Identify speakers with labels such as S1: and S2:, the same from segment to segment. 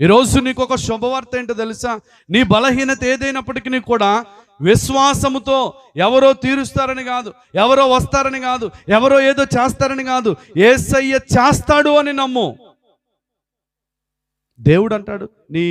S1: ఈరోజు నీకు ఒక శుభవార్త ఏంటో తెలుసా? నీ బలహీనత ఏదైనప్పటికీ కూడా విశ్వాసముతో ఎవరో తీరుస్తారని కాదు ఎవరో వస్తారని కాదు ఎవరో ఏదో చేస్తారని కాదు ఏసయ్య చేస్తాడు అని నమ్ము. దేవుడు అంటాడు నీ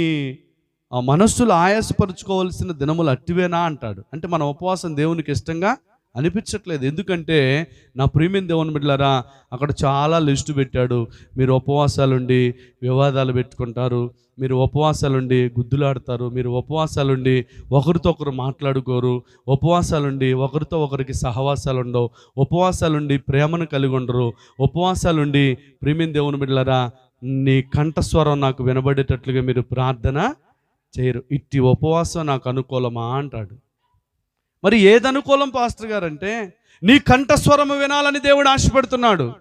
S1: మనస్సులు ఆయాసపరుచుకోవాల్సిన దినములు అట్టివేనా అంటాడు. అంటే మన ఉపవాసం దేవునికి ఇష్టంగా అనిపించట్లేదు. ఎందుకంటే నా ప్రియమైన దేవుని బిడ్డలారా అక్కడ చాలా లిస్టు పెట్టాడు. మీరు ఉపవాసాలుండి వివాదాలు పెట్టుకుంటారు మీరు ఉపవాసాలుండి గుద్దులాడతారు మీరు ఉపవాసాలుండి ఒకరితో ఒకరు మాట్లాడుకోరు ఉపవాసాలుండి ఒకరితో ఒకరికి సహవాసాలు ఉండవు ఉపవాసాలుండి ప్రేమను కలిగి ఉండరు ఉపవాసాలుండి ప్రియమైన దేవుని బిడ్డలారా నీ కంఠస్వరం నాకు వినబడేటట్లుగా మీరు ప్రార్థన చేయరు. ఇట్టి ఉపవాసం నాకు అనుకూలమా అంటాడు. మరి ఏదనుకూలం పాస్టర్ గారు అంటే నీ కంఠస్వరము వినాలని దేవుడు ఆశపడుతున్నాడు.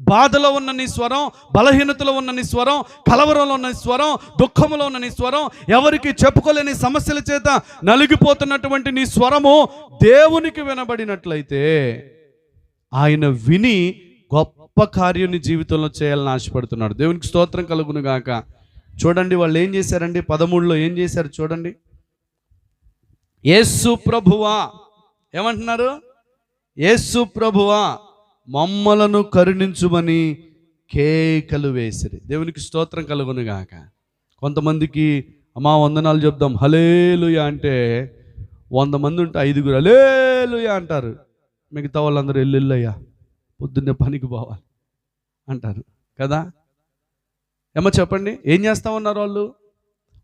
S1: బాధలో ఉన్న నీ స్వరం బలహీనతలో ఉన్న నీ స్వరం కలవరంలో ఉన్న స్వరం దుఃఖంలో ఉన్న నీ స్వరం ఎవరికి చెప్పుకోలేని సమస్యల చేత నలిగిపోతున్నటువంటి నీ స్వరము దేవునికి వినబడినట్లయితే ఆయన విని గొప్ప కార్యం నీ జీవితంలో చేయాలని ఆశపడుతున్నాడు. దేవునికి స్తోత్రం కలుగును గాక చూడండి వాళ్ళు ఏం చేశారండి? పదమూడులో ఏం చేశారు? చూడండి. యేసు ప్రభువా. ఏమంటున్నారు? యేసు ప్రభువా మమ్మలను కరుణించుమని కేకలు వేసిరి. దేవునికి స్తోత్రం కలుగునుగాక కొంతమందికి అమ్మా వందనాలు చెప్దాం. హలేలుయ అంటే వంద మంది ఉంటే ఐదుగురు హలేలుయ అంటారు. మిగతా వాళ్ళందరూ ఎల్లుల్లయ్యా పొద్దున్నే పనికి పోవాలి అంటారు. కదా? ఏమో చెప్పండి ఏం చేస్తా ఉన్నారు వాళ్ళు?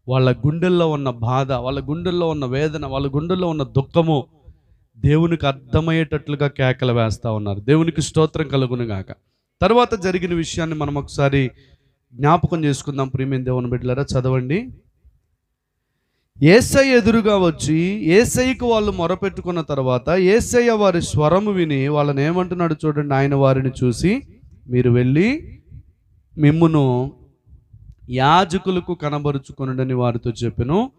S1: వాళ్ళ గుండెల్లో ఉన్న బాధ వాళ్ళ గుండెల్లో ఉన్న వేదన వాళ్ళ గుండెల్లో ఉన్న దుఃఖము దేవునికి అర్థమయ్యేటట్లుగా కేకలు వేస్తూ ఉన్నారు. దేవునికి స్తోత్రం కలుగును గాక. తర్వాత జరిగిన విషయాన్ని మనం ఒకసారి జ్ఞాపకం చేసుకుందాం ప్రియమైన దేవుని బిడ్డలారా చదవండి. ఏసై ఎదురుగా వచ్చి ఏసైకి వాళ్ళు మొరపెట్టుకున్న తర్వాత ఏసయ్య వారి స్వరము విని వాళ్ళని ఏమంటున్నాడు చూడండి ఆయన వారిని చూసి మీరు వెళ్ళి మిమ్మును యాజకులకు కనబరుచుకొనుడని వారితో చెప్పెను.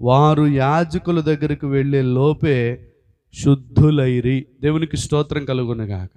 S1: వారు యాజకుల దగ్గరికి వెళ్ళే లోపే శుద్ధులైరి. దేవునికి స్తోత్రం కలుగునగాక.